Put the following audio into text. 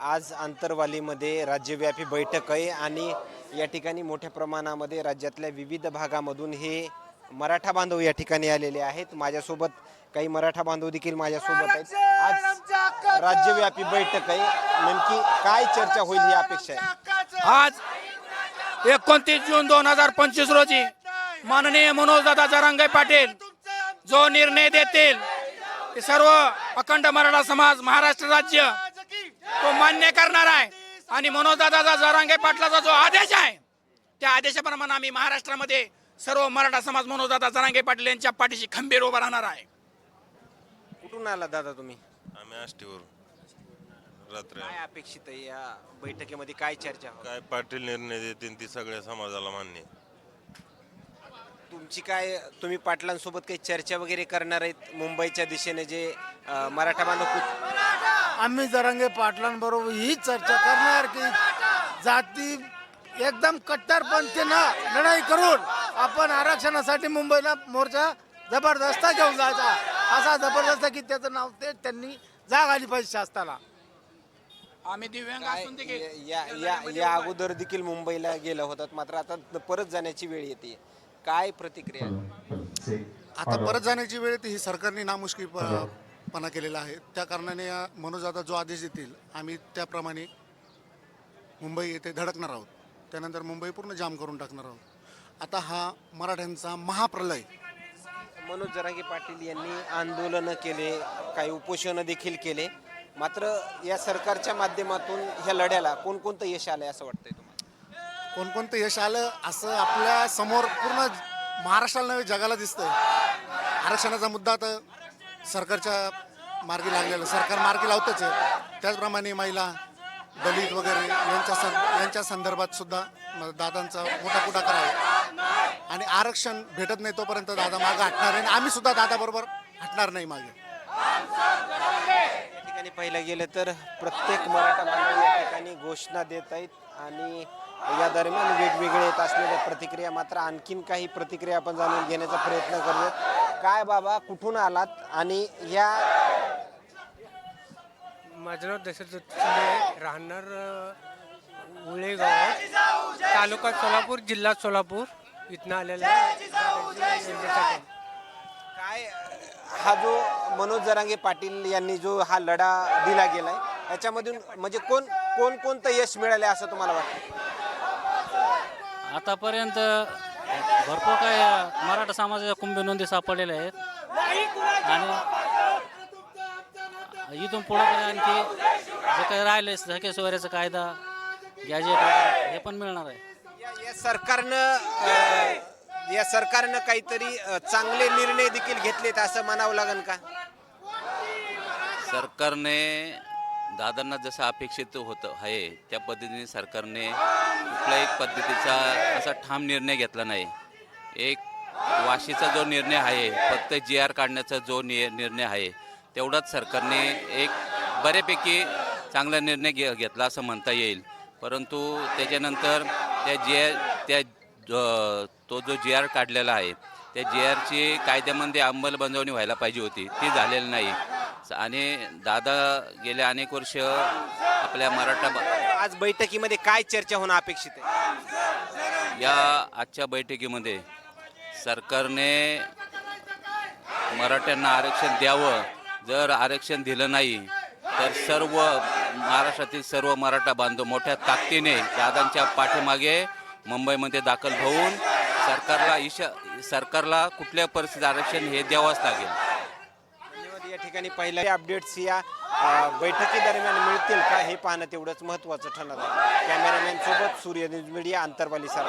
आज आंतरवालीमध्ये राज्यव्यापी बैठक आहे आणि या ठिकाणी मोठ्या प्रमाणामध्ये राज्यातल्या विविध भागामधून हे मराठा बांधव या ठिकाणी आलेले आहेत. माझ्यासोबत काही मराठा बांधव देखील माझ्यासोबत आहेत. आज राज्यव्यापी बैठक आहे. नेमकी काय चर्चा होईल ही अपेक्षा आहे? आज एकोणतीस जून दोन हजार पंचवीस रोजी माननीय मनोजदादा जरांगे पाटील जो निर्णय देतील ते सर्व अखंड मराठा समाज महाराष्ट्र राज्य तो मान्य करणार आहे. आणि मनोजदादा जरांगे पाटलाचा जो आदेश आहे त्या आदेशाप्रमाणे आम्ही महाराष्ट्रामध्ये सर्व मराठा समाज मनोजदादा जरांगे पाटील यांच्या पाठीशी खंबीर उभा राहणार आहे. कुठून आला दादा तुम्ही? आम्ही आष्टीवर रात्र काय अपेक्षित आहे या बैठकीमध्ये? काय चर्चा होईल काय पाटील निर्णय देतील ती सगळ्या समाजाला मान्य आहे. तुमची काय तुम्ही पाटलांसोबत काही चर्चा वगैरे करणार आहेत? मुंबईच्या दिशेने जे अं, मराठा बांधव कुठ- आम्ही जरांगे पाटलांबरोबर ही चर्चा करणार की जाती एकदम कट्टरपंथीनं लढाई करून आपण आरक्षणासाठी मुंबईला मोर्चा जबरदस्त घेऊन जायचा. असा जबरदस्त की त्याचं नाव ते त्यांनी जाग आली पाहिजे शासनाला. आम्ही दिव्यांग काय असून देखील या या या अगोदर देखील मुंबईला गेलं होतात मात्र आता परत जाण्याची वेळ येते. काय प्रतिक्रिया? आता परत जाण्याची वेळ येते ही सरकारने नामुष्की प- पणा केलेला आहे. त्या कारणाने या मनोज आता जो आदेश देतील आम्ही त्याप्रमाणे मुंबई येथे धडकणार आहोत. त्यानंतर मुंबई पूर्ण जाम करून टाकणार आहोत. आता हा मराठ्यांचा महाप्रलय. मनोज जरांगे पाटील यांनी आंदोलनं केले काही उपोषणं देखील केले. मात्र या सरकारच्या माध्यमातून ह्या लढ्याला कोणकोणतं यश आलंय असं वाटतंय तुम्हाला? कोणकोणतं यश आलं असं आपल्यासमोर पूर्ण महाराष्ट्राला नव्हे जगाला दिसतंय. आरक्षणाचा मुद्दा तर सरकारच्या मार्गी लागलेलं सरकार मार्गी लावतच आहे. त्याचप्रमाणे महिला दलित वगैरे यांच्या सं यांच्या संदर्भात सुद्धा दादांचा मोठा पुढाकार करावा आणि आरक्षण भेटत नाही तोपर्यंत दादा मागे हटणार आहे आणि आम्ही सुद्धा दादाबरोबर हटणार नाही मागे. या ठिकाणी पाहिलं गेलं तर प्रत्येक मराठा बांधव या ठिकाणी घोषणा देत आहेत आणि या दरम्यान वेगवेगळे येत असलेल्या प्रतिक्रिया मात्र आणखीन काही प्रतिक्रिया आपण जाणून घेण्याचा प्रयत्न करूया. काय बाबा कुठून आलात आणि या माझं नाव दशरथ शिंदे राहणार अ, उळेगाव तालुका सोलापूर जिल्हा सोलापूर. इथनं आलेला आहे. काय हा जो मनोज जरांगे पाटील यांनी जो हा लढा दिला गेलाय याच्यामधून म्हणजे कोण कोण कोणतं यश मिळालं असं तुम्हाला वाटतं? आतापर्यंत भरपूर काय मराठा समाजाच्या कुंभे नोंदी सापडलेल्या आहेत. आणि इथून पुढं पण आणखी जे काही राहिले झके सोयऱ्याचा कायदा गॅजेट वगैरे हे पण मिळणार आहे. या- सरकारनं या सरकारनं काहीतरी चांगले निर्णय देखील घेतलेत असं म्हणावं लागेल का? सरकारने दादांना जसं अपेक्षित होतं आहे त्या पद्धतीने सरकारने कुठल्याही पद्धतीचा असा ठाम निर्णय घेतला नाही. एक वाशीचा जो निर्णय आहे फक्त जी आर काढण्याचा जो नि निर्णय आहे तेवढाच सरकारने एक बऱ्यापैकी चांगला निर्णय घे घेतला असं म्हणता येईल. परंतु त्याच्यानंतर त्या जी आर त्या जो- तो जो जी आर काढलेला आहे त्या जी आरची कायद्यामध्ये अंमलबजावणी व्हायला पाहिजे होती ती झालेली नाही. आणि दादा गेल्या अनेक वर्ष आपल्या मराठा आज बैठकीमध्ये काय चर्चा होणं अपेक्षित आहे? या आजच्या बैठकीमध्ये सरकारने मराठ्यांना आरक्षण द्यावं. जर आरक्षण दिलं नाही तर सर्व महाराष्ट्रातील सर्व मराठा बांधव मोठ्या ताकदीने दादांच्या पाठीमागे मुंबईमध्ये दाखल होऊन सरकारला इशा सरकारला कुठल्या परिस्थितीत आरक्षण हे द्यावंच लागेल. ठिकाणी पहिल्या अपडेट्स या बैठकी बैठकीदरम्यान मिळतील का हे पाहणं तेवढंच महत्त्वाचं ठरणार आहे. कॅमेरामॅन सोबत सूर्य न्यूज मीडिया आंतरवाली सर